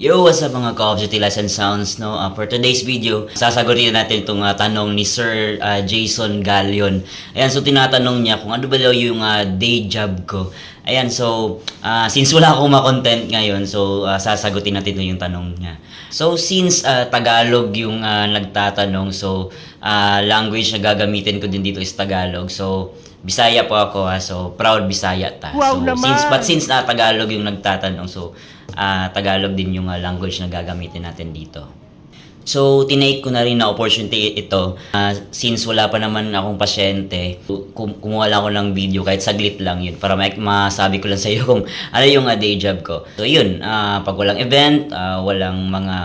Yo, what's up mga Call of Duty Lesson Sounds, no? Uh, for today's video, sasagutin natin itong uh, tanong ni Sir uh, Jason Galion. Ayan, so tinatanong niya kung ano ba daw yung uh, day job ko. Ayan, so uh, since wala akong ma-content ngayon, so uh, sasagutin natin yung tanong niya. So since uh, Tagalog yung uh, nagtatanong, so uh, language na gagamitin ko din dito is Tagalog. So Bisaya po ako ha, so proud Bisaya ta. Wow so, naman! since but since na Tagalog yung nagtatanong, so ah, Tagalog din yung ah, language na gagamitin natin dito. So, tinake ko na rin na opportunity ito. Ah, since wala pa naman akong pasyente, kum- kumuha lang ako ng video kahit saglit lang yun para ma- masabi ko lang sa iyo kung ano yung ah, day job ko. So, yun. ah, pag walang event, ah, walang mga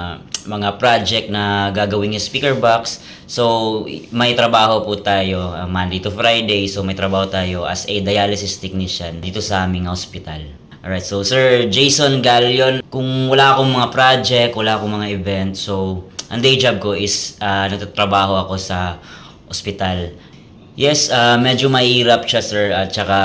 mga project na gagawin yung speaker box. So, may trabaho po tayo ah, Monday to Friday. So, may trabaho tayo as a dialysis technician dito sa aming hospital. Alright, so Sir Jason Galion, kung wala akong mga project, wala akong mga event, so ang day job ko is ah, nagtatrabaho ako sa ospital. Yes, ah, medyo mahirap siya sir at saka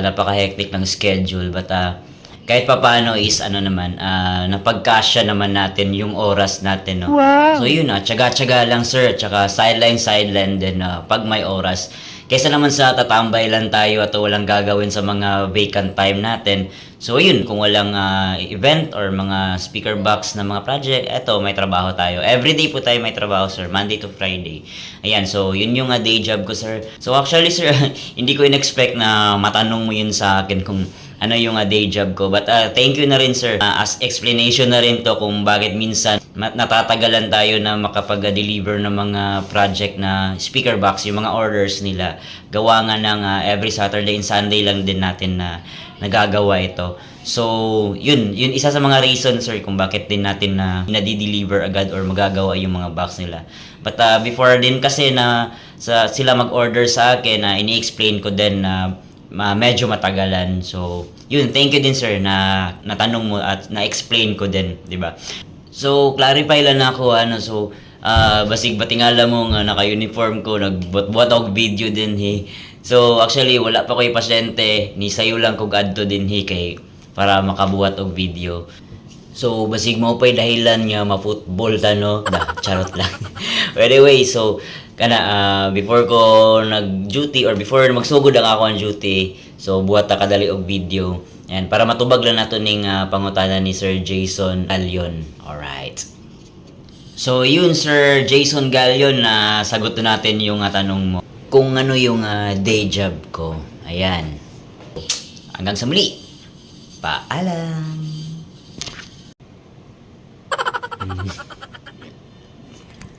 napaka-hectic ng schedule but ah, kahit papano is ano naman, uh, napagkasya naman natin yung oras natin. No? Wow! So yun ah, tsaga-tsaga lang sir, tsaka sideline sideline din ah, pag may oras. Kaysa naman sa tatambay lang tayo at walang gagawin sa mga vacant time natin. So yun, kung walang ah, event or mga speaker box na mga project, eto may trabaho tayo. Everyday po tayo may trabaho sir, Monday to Friday. Ayan, so yun yung ah, day job ko sir. So actually sir, hindi ko in-expect na matanong mo yun sa akin kung ano yung uh, day job ko. But uh, thank you na rin sir. Uh, as explanation na rin to kung bakit minsan natatagalan tayo na makapag-deliver ng mga project na speaker box, yung mga orders nila. Gawa nga ng uh, every Saturday and Sunday lang din natin na nagagawa ito. So, yun, yun isa sa mga reason sir kung bakit din natin na nadi-deliver agad or magagawa yung mga box nila. But uh, before din kasi na sa sila mag-order sa akin, na ini-explain ko din na ma- medyo matagalan. So, yun, thank you din sir na natanong mo at na-explain ko din, 'di ba? So, clarify lang ako ano, so ah basig batingala mo nga naka-uniform ko, nagbuat-buat og video din he. So, actually wala pa ko'y pasyente, ni sayo lang kog adto din he kay para makabuhat og video. So, basig mo pa'y dahilan nga ma-football ta, no? Da, charot lang. anyway, so, kana, ah, before ko nag-duty or before magsugod ang ako ang duty, so, buhat ta kadali og video. And para matubag lang nato ning ah, pangutana ni Sir Jason Galion. Alright. So, yun, Sir Jason Galion, na sagot na natin yung ah, tanong mo. Kung ano yung ah, day job ko. Ayan. Hanggang sa muli. Paalam.